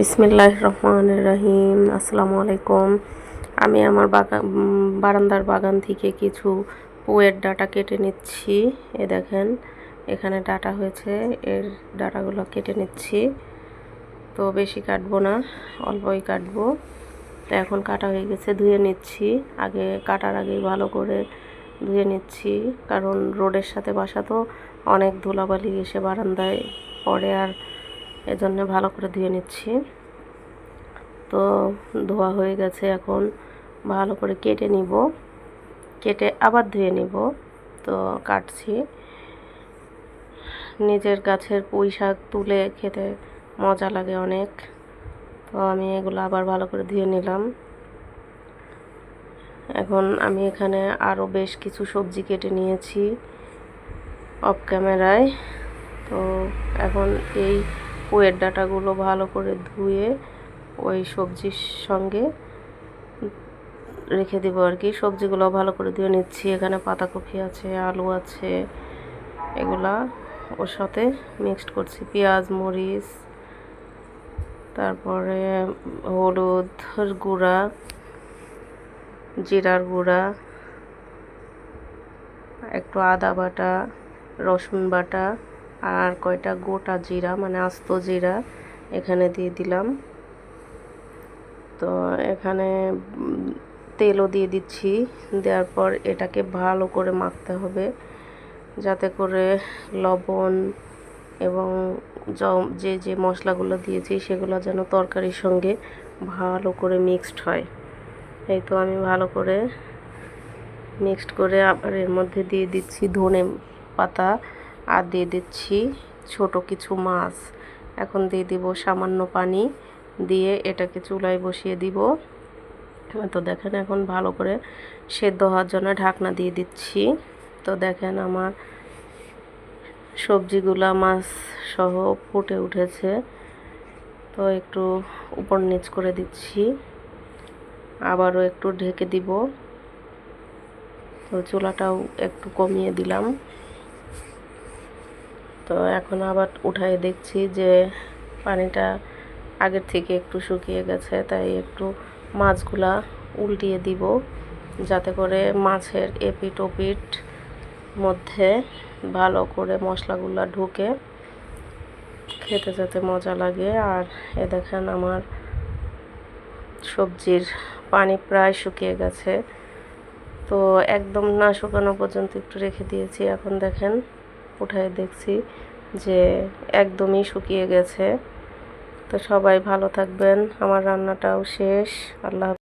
বিসমিল্লাহ রহমান রহিম, আসসালামু আলাইকুম। আমি আমার বাগান বারান্দার বাগান থেকে কিছু পুয়ের ডাটা কেটে নিচ্ছি। এ দেখেন, এখানে ডাটা হয়েছে, এর ডাটাগুলো কেটে নিচ্ছি। তো বেশি কাটবো না, অল্পই কাটবো। তো এখন কাটা হয়ে গেছে, ধুয়ে নিচ্ছি। আগে কাটার আগেই ভালো করে ধুয়ে নিচ্ছি, কারণ রোডের সাথে বাসা তো অনেক ধুলাবালি এসে বারান্দায় পড়ে আর এজন্য ভালো করে ধুয়ে নিচ্ছি। তো ধোয়া হয়ে গেছে এখন ভালো করে কেটে নিব। কেটে আবার ধুয়ে নিব। তো কাটছি। নিজের গাছের পুঁই শাক তুলে খেতে মজা লাগে অনেক। তো আমি এগুলো আবার ভালো করে ধুয়ে নিলাম। এখন আমি এখানে আরও বেশ কিছু সবজি কেটে নিয়েছি। অফ ক্যামেরায়। তো এখন এই পুয়ের ডাটাগুলো ভালো করে ধুয়ে ওই সবজির সঙ্গে রেখে দেবো আর কি। সবজিগুলো ভালো করে ধুয়ে নিচ্ছি। এখানে পাতাকপি আছে, আলু আছে, এগুলা ওর সাথে মিক্সড করছি। পেঁয়াজ, মরিচ, তারপরে হলুদ, গুঁড়া, জিরার গুঁড়া, একটু আদা বাটা, রসুন বাটা আর কয়টা গোটা জিরা মানে আস্ত জিরা এখানে দিয়ে দিলাম। তো এখানে তেলও দিয়ে দিচ্ছি। দেওয়ার পর এটাকে ভালো করে মাখতে হবে, যাতে করে লবণ এবং যে যে মশলাগুলো দিয়েছি সেগুলো যেন তরকারির সঙ্গে ভালো করে মিক্সড হয়। এই তো আমি ভালো করে মিক্সড করে আবার এর মধ্যে দিয়ে দিচ্ছি ধনে পাতা। আর দিয়ে দিচ্ছি ছোট কিছু মাছ। এখন দিয়ে দিব সামান্য পানি, দিয়ে এটাকে চুলায় বসিয়ে দিব। তো দেখেন এখন ভালো করে সেদ্ধ হওয়ার জন্য ঢাকনা দিয়ে দিচ্ছি। তো দেখেন আমার সবজিগুলা, মাছ সহ ফুটে উঠেছে। তো একটু উপর নিচ করে দিচ্ছি। আবারও একটু ঢেকে দিব। তো চুলাটাও একটু কমিয়ে দিলাম। তো এখন আবার উঠায় দেখছি যে পানিটা আগের থেকে একটু শুকিয়ে গেছে, তাই একটু মাছগুলা উল্টিয়ে দিব যাতে করে মাছের এপিট ওপিট মধ্যে ভালো করে মশলাগুলো ঢুকে খেতে যেতে মজা লাগে। আর এ দেখেন আমার সবজির পানি প্রায় শুকিয়ে গেছে। তো একদম না শুকানো পর্যন্ত একটু রেখে দিয়েছি। এখন দেখেন উঠায় দেখছি যে একদমই শুকিয়ে গেছে। তো সবাই ভালো থাকবেন। আমার রান্নাটাও শেষ। আল্লাহ